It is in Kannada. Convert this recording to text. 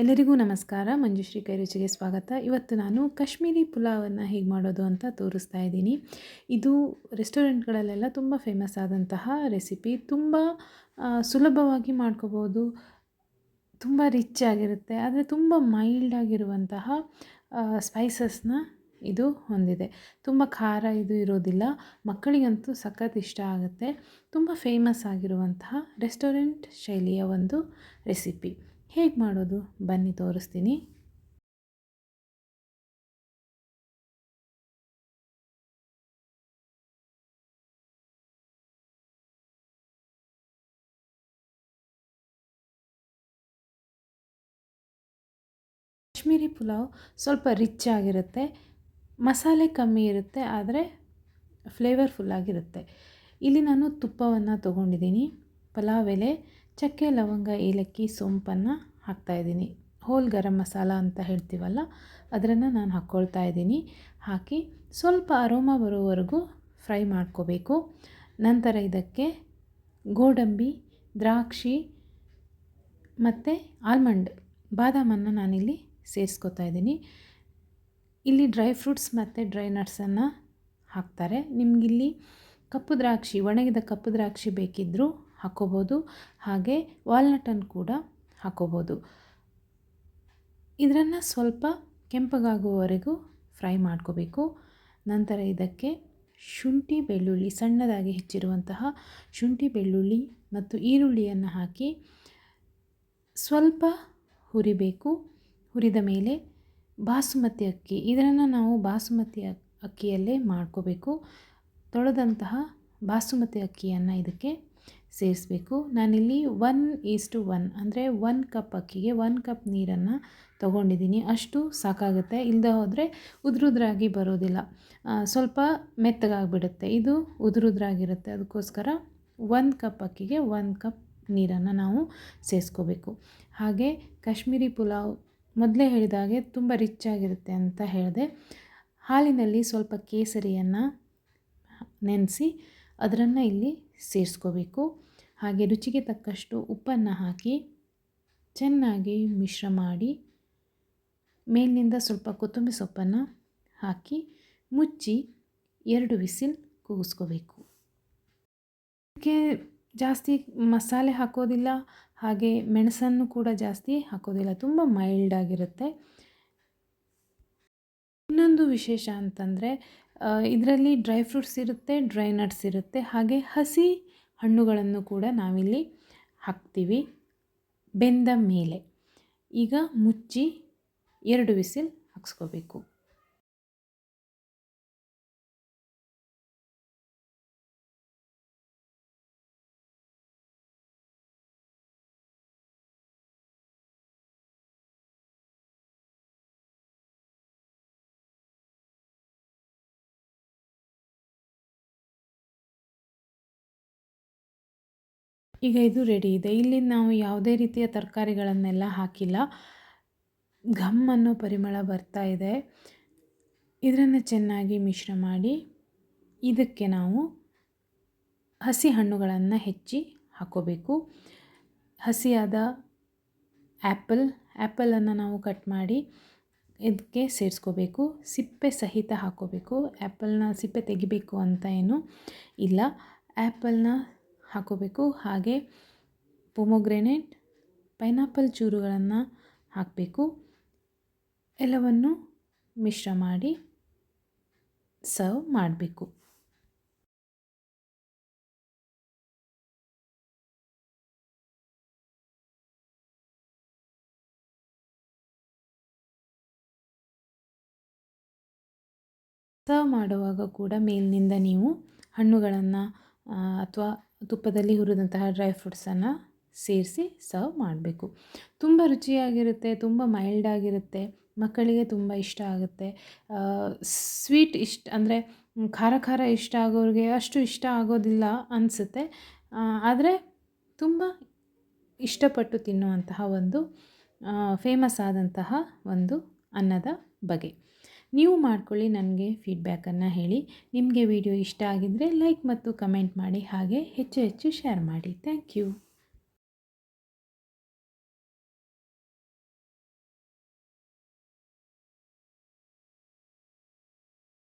ಎಲ್ಲರಿಗೂ ನಮಸ್ಕಾರ. ಮಂಜುಶ್ರೀ ಕೈ ರುಚಿಗೆ ಸ್ವಾಗತ. ಇವತ್ತು ನಾನು ಕಾಶ್ಮೀರಿ ಪುಲಾವನ್ನು ಹೇಗೆ ಮಾಡೋದು ಅಂತ ತೋರಿಸ್ತಾ ಇದ್ದೀನಿ. ಇದು ರೆಸ್ಟೋರೆಂಟ್ಗಳಲ್ಲೆಲ್ಲ ತುಂಬ ಫೇಮಸ್ ಆದಂತಹ ರೆಸಿಪಿ. ತುಂಬ ಸುಲಭವಾಗಿ ಮಾಡ್ಕೋಬೋದು. ತುಂಬ ರಿಚ್ ಆಗಿರುತ್ತೆ. ಆದರೆ ತುಂಬ ಮೈಲ್ಡ್ ಆಗಿರುವಂತಹ ಸ್ಪೈಸಸ್ನ ಇದು ಹೊಂದಿದೆ. ತುಂಬ ಖಾರ ಇದು ಇರೋದಿಲ್ಲ. ಮಕ್ಕಳಿಗಂತೂ ಸಖತ್ ಇಷ್ಟ ಆಗುತ್ತೆ. ತುಂಬ ಫೇಮಸ್ ಆಗಿರುವಂತಹ ರೆಸ್ಟೋರೆಂಟ್ ಶೈಲಿಯ ಒಂದು ರೆಸಿಪಿ. ಹೇಗೆ ಮಾಡೋದು? ಬನ್ನಿ, ತೋರಿಸ್ತೀನಿ. ಕಾಶ್ಮೀರಿ ಪುಲಾವ್ ಸ್ವಲ್ಪ ರಿಚ್ ಆಗಿರುತ್ತೆ. ಮಸಾಲೆ ಕಮ್ಮಿ ಇರುತ್ತೆ, ಆದರೆ ಫ್ಲೇವರ್ಫುಲ್ ಆಗಿರುತ್ತೆ. ಇಲ್ಲಿ ನಾನು ತುಪ್ಪವನ್ನು ತೊಗೊಂಡಿದ್ದೀನಿ. ಪಲಾವ್ ಎಲೆ ಚಕ್ಕೆ, ಲವಂಗ, ಏಲಕ್ಕಿ, ಸೋಂಪನ್ನು ಹಾಕ್ತಾಯಿದ್ದೀನಿ ಹೋಲ್ ಗರಂ ಮಸಾಲ ಅಂತ ಹೇಳ್ತೀವಲ್ಲ ಅದನ್ನು ನಾನು ಹಾಕ್ಕೊಳ್ತಾ ಇದ್ದೀನಿ. ಹಾಕಿ ಸ್ವಲ್ಪ ಅರೋಮ ಬರೋವರೆಗೂ ಫ್ರೈ ಮಾಡ್ಕೋಬೇಕು. ನಂತರ ಇದಕ್ಕೆ ಗೋಡಂಬಿ, ದ್ರಾಕ್ಷಿ ಮತ್ತು ಆಲ್ಮಂಡ್, ಬಾದಾಮನ್ನು ನಾನಿಲ್ಲಿ ಸೇರಿಸ್ಕೊತಾ ಇದ್ದೀನಿ. ಇಲ್ಲಿ ಡ್ರೈ ಫ್ರೂಟ್ಸ್ ಮತ್ತು ಡ್ರೈ ನಟ್ಸನ್ನು ಹಾಕ್ತಾರೆ. ನಿಮಗಿಲ್ಲಿ ಕಪ್ಪು ದ್ರಾಕ್ಷಿ, ಒಣಗಿದ ಕಪ್ಪು ದ್ರಾಕ್ಷಿ ಬೇಕಿದ್ದರೂ ಹಾಕ್ಕೋಬೋದು ಹಾಗೆ ವಾಲ್ನಟನ್ನು ಕೂಡ ಹಾಕ್ಕೋಬೋದು ಇದನ್ನು ಸ್ವಲ್ಪ ಕೆಂಪಗಾಗುವವರೆಗೂ ಫ್ರೈ ಮಾಡ್ಕೋಬೇಕು. ನಂತರ ಇದಕ್ಕೆ ಶುಂಠಿ ಬೆಳ್ಳುಳ್ಳಿ, ಸಣ್ಣದಾಗಿ ಹೆಚ್ಚಿರುವಂತಹ ಶುಂಠಿ ಬೆಳ್ಳುಳ್ಳಿ ಮತ್ತು ಈರುಳ್ಳಿಯನ್ನು ಹಾಕಿ ಸ್ವಲ್ಪ ಹುರಿಬೇಕು. ಹುರಿದ ಮೇಲೆ ಬಾಸುಮತಿ ಅಕ್ಕಿ ಇದನ್ನು ನಾವು ಬಾಸುಮತಿ ಅಕ್ಕಿಯಲ್ಲೇ ಮಾಡ್ಕೋಬೇಕು. ತೊಳೆದಂತಹ ಬಾಸುಮತಿ ಅಕ್ಕಿಯನ್ನು ಇದಕ್ಕೆ ಸೇರಿಸ್ಬೇಕು. ನಾನಿಲ್ಲಿ ಒನ್ ಈಸ್ ಟು ಒನ್ ಅಂದರೆ ಒನ್ ಕಪ್ ಅಕ್ಕಿಗೆ ಒನ್ ಕಪ್ ನೀರನ್ನು ತೊಗೊಂಡಿದ್ದೀನಿ. ಅಷ್ಟು ಸಾಕಾಗುತ್ತೆ. ಇಲ್ಲದೆ ಹೋದರೆ ಉದುರುದ್ರಾಗಿ ಬರೋದಿಲ್ಲ. ಸ್ವಲ್ಪ ಮೆತ್ತಗಾಗಿಬಿಡುತ್ತೆ. ಇದು ಉದುರುದ್ರಾಗಿರುತ್ತೆ. ಅದಕ್ಕೋಸ್ಕರ ಒಂದು ಕಪ್ ಅಕ್ಕಿಗೆ ಒಂದು ಕಪ್ ನೀರನ್ನು ನಾವು ಸೇರಿಸ್ಕೋಬೇಕು. ಹಾಗೆ ಕಾಶ್ಮೀರಿ ಪುಲಾವ್ ಮೊದಲೇ ಹೇಳಿದಾಗೆ ತುಂಬ ರಿಚ್ ಆಗಿರುತ್ತೆ ಅಂತ ಹೇಳಿದೆ. ಹಾಲಿನಲ್ಲಿ ಸ್ವಲ್ಪ ಕೇಸರಿಯನ್ನು ನೆನೆಸಿ ಅದನ್ನು ಇಲ್ಲಿ ಸೇರಿಸ್ಕೋಬೇಕು. ಹಾಗೆ ರುಚಿಗೆ ತಕ್ಕಷ್ಟು ಉಪ್ಪನ್ನು ಹಾಕಿ ಚೆನ್ನಾಗಿ ಮಿಶ್ರ ಮಾಡಿ ಮೇಲಿನಿಂದ ಸ್ವಲ್ಪ ಕೊತ್ತಂಬರಿ ಸೊಪ್ಪನ್ನು ಹಾಕಿ ಮುಚ್ಚಿ ಎರಡು ವಿಸಿಲ್ ಕೂಗಿಸ್ಕೋಬೇಕು. ಅದಕ್ಕೆ ಜಾಸ್ತಿ ಮಸಾಲೆ ಹಾಕೋದಿಲ್ಲ, ಹಾಗೆ ಮೆಣಸನ್ನು ಕೂಡ ಜಾಸ್ತಿ ಹಾಕೋದಿಲ್ಲ, ತುಂಬ ಮೈಲ್ಡ್ ಆಗಿರುತ್ತೆ. ಇನ್ನೊಂದು ವಿಶೇಷ ಅಂತಂದರೆ ಇದರಲ್ಲಿ ಡ್ರೈ ಫ್ರೂಟ್ಸ್ ಇರುತ್ತೆ, ಡ್ರೈ ನಟ್ಸ್ ಇರುತ್ತೆ. ಹಾಗೆ ಹಸಿ ಹಣ್ಣುಗಳನ್ನು ಕೂಡ ನಾವಿಲ್ಲಿ ಹಾಕ್ತೀವಿ. ಬೆಂದ ಮೇಲೆ. ಈಗ ಮುಚ್ಚಿ ಎರಡು ವಿಸಿಲ್ ಹಾಕ್ಸ್ಕೋಬೇಕು. ಈಗ ಇದು ರೆಡಿ ಇದೆ. ಇಲ್ಲಿ ನಾವು ಯಾವುದೇ ರೀತಿಯ ತರಕಾರಿಗಳನ್ನೆಲ್ಲ ಹಾಕಿಲ್ಲ. ಘಮ್ ಅನ್ನೋ ಪರಿಮಳ ಬರ್ತಾ ಇದೆ. ಇದನ್ನು ಚೆನ್ನಾಗಿ ಮಿಶ್ರ ಮಾಡಿ ಇದಕ್ಕೆ ನಾವು ಹಸಿ ಹಣ್ಣುಗಳನ್ನು ಹೆಚ್ಚಿ ಹಾಕೋಬೇಕು. ಹಸಿಯಾದ ಆ್ಯಪಲ್ ಆ್ಯಪಲನ್ನು ನಾವು ಕಟ್ ಮಾಡಿ ಇದಕ್ಕೆ ಸೇರಿಸ್ಕೋಬೇಕು. ಸಿಪ್ಪೆ ಸಹಿತ ಹಾಕೋಬೇಕು. ಆ್ಯಪಲ್ನ ಸಿಪ್ಪೆ ತೆಗಿಬೇಕು ಅಂತ ಏನು ಇಲ್ಲ. ಆ್ಯಪಲ್ನ ಹಾಕೋಬೇಕು. ಹಾಗೆ ಪೊಮೊಗ್ರೆನೇಟ್, ಪೈನಾಪಲ್ ಚೂರುಗಳನ್ನು ಹಾಕಬೇಕು. ಎಲ್ಲವನ್ನು ಮಿಶ್ರ ಮಾಡಿ ಸರ್ವ್ ಮಾಡಬೇಕು. ಸರ್ವ್ ಮಾಡುವಾಗ ಕೂಡ ಮೇಲಿನಿಂದ ನೀವು ಹಣ್ಣುಗಳನ್ನು ಅಥವಾ ತುಪ್ಪದಲ್ಲಿ ಹುರಿದಂತಹ ಡ್ರೈ ಫ್ರೂಟ್ಸನ್ನು ಸೇರಿಸಿ ಸರ್ವ್ ಮಾಡಬೇಕು. ತುಂಬ ರುಚಿಯಾಗಿರುತ್ತೆ, ತುಂಬ ಮೈಲ್ಡ್ ಆಗಿರುತ್ತೆ, ಮಕ್ಕಳಿಗೆ ತುಂಬ ಇಷ್ಟ ಆಗುತ್ತೆ. ಸ್ವೀಟ್ ಇಷ್ಟ, ಅಂದರೆ ಖಾರ ಖಾರ ಇಷ್ಟ ಆಗೋರಿಗೆ ಅಷ್ಟು ಇಷ್ಟ ಆಗೋದಿಲ್ಲ ಅನಿಸುತ್ತೆ. ಆದರೆ ತುಂಬ ಇಷ್ಟಪಟ್ಟು ತಿನ್ನುವಂತಹ ಒಂದು ಫೇಮಸ್ ಆದಂತಹ ಒಂದು ಅನ್ನದ ಬಗೆ. ನೀವು ಮಾಡ್ಕೊಳ್ಳಿ ನನಗೆ ಫೀಡ್ಬ್ಯಾಕನ್ನು ಹೇಳಿ. ನಿಮಗೆ ವಿಡಿಯೋ ಇಷ್ಟ ಆಗಿದ್ದರೆ ಲೈಕ್ ಮತ್ತು ಕಮೆಂಟ್ ಮಾಡಿ. ಹಾಗೆ ಹೆಚ್ಚು ಹೆಚ್ಚು ಶೇರ್ ಮಾಡಿ. Thank you